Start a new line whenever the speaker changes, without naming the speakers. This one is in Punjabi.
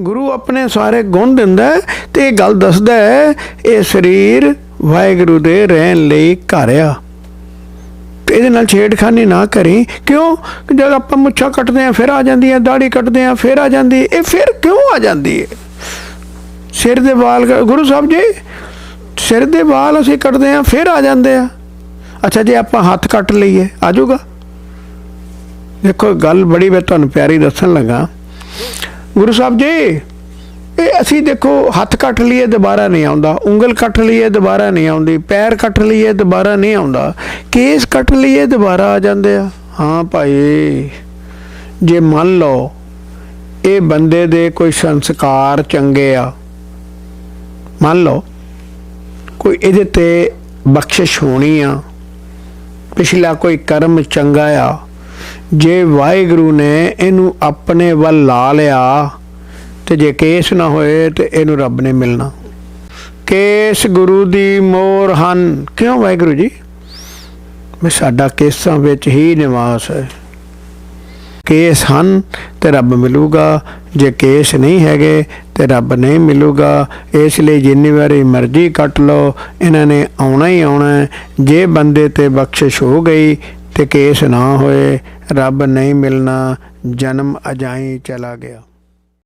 ਗੁਰੂ ਆਪਣੇ ਸਾਰੇ ਗੁਣ ਦਿੰਦਾ ਹੈ ਤੇ ਇਹ ਗੱਲ ਦੱਸਦਾ ਹੈ, ਇਹ ਸਰੀਰ ਵਾਹਿਗੁਰੂ ਦੇ ਰਹਿਣ ਲਈ ਘਰ ਆ। ਤੇ ਇਹਦੇ ਨਾਲ ਛੇੜਖਾਨੀ ਨਾ ਕਰੀ। ਕਿਉਂ? ਜਦ ਆਪਾਂ ਮੁੱਛਾਂ ਕੱਟਦੇ ਆ ਫਿਰ ਆ ਜਾਂਦੀ ਹੈ ਦਾੜੀ ਕੱਟਦੇ ਆ ਫਿਰ ਆ ਜਾਂਦੀ ਇਹ ਫਿਰ ਕਿਉਂ ਆ ਜਾਂਦੀ ਹੈ? ਸਿਰ ਦੇ ਵਾਲ ਗੁਰੂ ਸਾਹਿਬ ਜੀ, ਸਿਰ ਦੇ ਵਾਲ ਅਸੀਂ ਕੱਟਦੇ ਆ ਫਿਰ ਆ ਜਾਂਦੇ ਆ। ਅੱਛਾ, ਜੇ ਆਪਾਂ ਹੱਥ ਕੱਟ ਲਈਏ, ਆ ਜਾਊਗਾ। ਦੇਖੋ, ਗੱਲ ਬੜੀ ਮੈਂ ਤੁਹਾਨੂੰ ਪਿਆਰੀ ਦੱਸਣ ਲੱਗਾ। ਗੁਰੂ ਸਾਹਿਬ ਜੀ, ਇਹ ਅਸੀਂ ਦੇਖੋ, ਹੱਥ ਕੱਟ ਲਈਏ ਦੁਬਾਰਾ ਨਹੀਂ ਆਉਂਦਾ, ਉਂਗਲ ਕੱਟ ਲਈਏ ਦੁਬਾਰਾ ਨਹੀਂ ਆਉਂਦੀ, ਪੈਰ ਕੱਟ ਲਈਏ ਦੁਬਾਰਾ ਨਹੀਂ ਆਉਂਦਾ, ਕੇਸ ਕੱਟ ਲਈਏ ਦੁਬਾਰਾ ਆ ਜਾਂਦੇ ਆ। ਹਾਂ ਭਾਈ, ਜੇ ਮੰਨ ਲਓ, ਇਹ ਬੰਦੇ ਦੇ ਕੋਈ ਸੰਸਕਾਰ ਚੰਗੇ ਆ, ਮੰਨ ਲਓ, ਕੋਈ ਇਹਦੇ ਤੇ ਬਖਸ਼ਿਸ਼ ਹੋਣੀ ਆ, ਪਿਛਲਾ ਕੋਈ ਕਰਮ ਚੰਗਾ ਆ ਜੇ ਵਾਹਿਗੁਰੂ ਨੇ ਇਹਨੂੰ ਆਪਣੇ ਵੱਲ ਲਾ ਲਿਆ, ਤੇ ਜੇ ਕੇਸ ਨਾ ਹੋਏ, ਤੇ ਇਹਨੂੰ ਰੱਬ ਨੇ ਮਿਲਣਾ। ਕੇਸ ਗੁਰੂ ਦੀ ਮੋਰ ਹਨ। ਕਿਉਂ ਵਾਹਿਗੁਰੂ ਜੀ? ਮੈਂ ਸਾਡਾ ਕੇਸਾਂ ਵਿੱਚ ਹੀ ਨਿਵਾਸ ਹੈ। ਕੇਸ ਹਨ, ਤੇ ਰੱਬ ਮਿਲੂਗਾ। ਜੇ ਕੇਸ ਨਹੀਂ ਹੈਗੇ, ਤੇ ਰੱਬ ਨਹੀਂ ਮਿਲੂਗਾ। ਇਸ ਲਈ ਜਿੰਨੀ ਵਾਰੀ ਮਰਜ਼ੀ ਕੱਟ ਲਓ, ਇਹਨਾਂ ਨੇ ਆਉਣਾ ਹੀ ਆਉਣਾ ਜੇ ਬੰਦੇ ਤੇ ਬਖਸ਼ਿਸ਼ ਹੋ ਗਈ ਤੇ ਕੇਸ ਨਾ ਹੋਏ ਰੱਬ ਨਹੀਂ ਮਿਲਣਾ ਜਨਮ ਅਜਾਈ ਚਲਾ ਗਿਆ।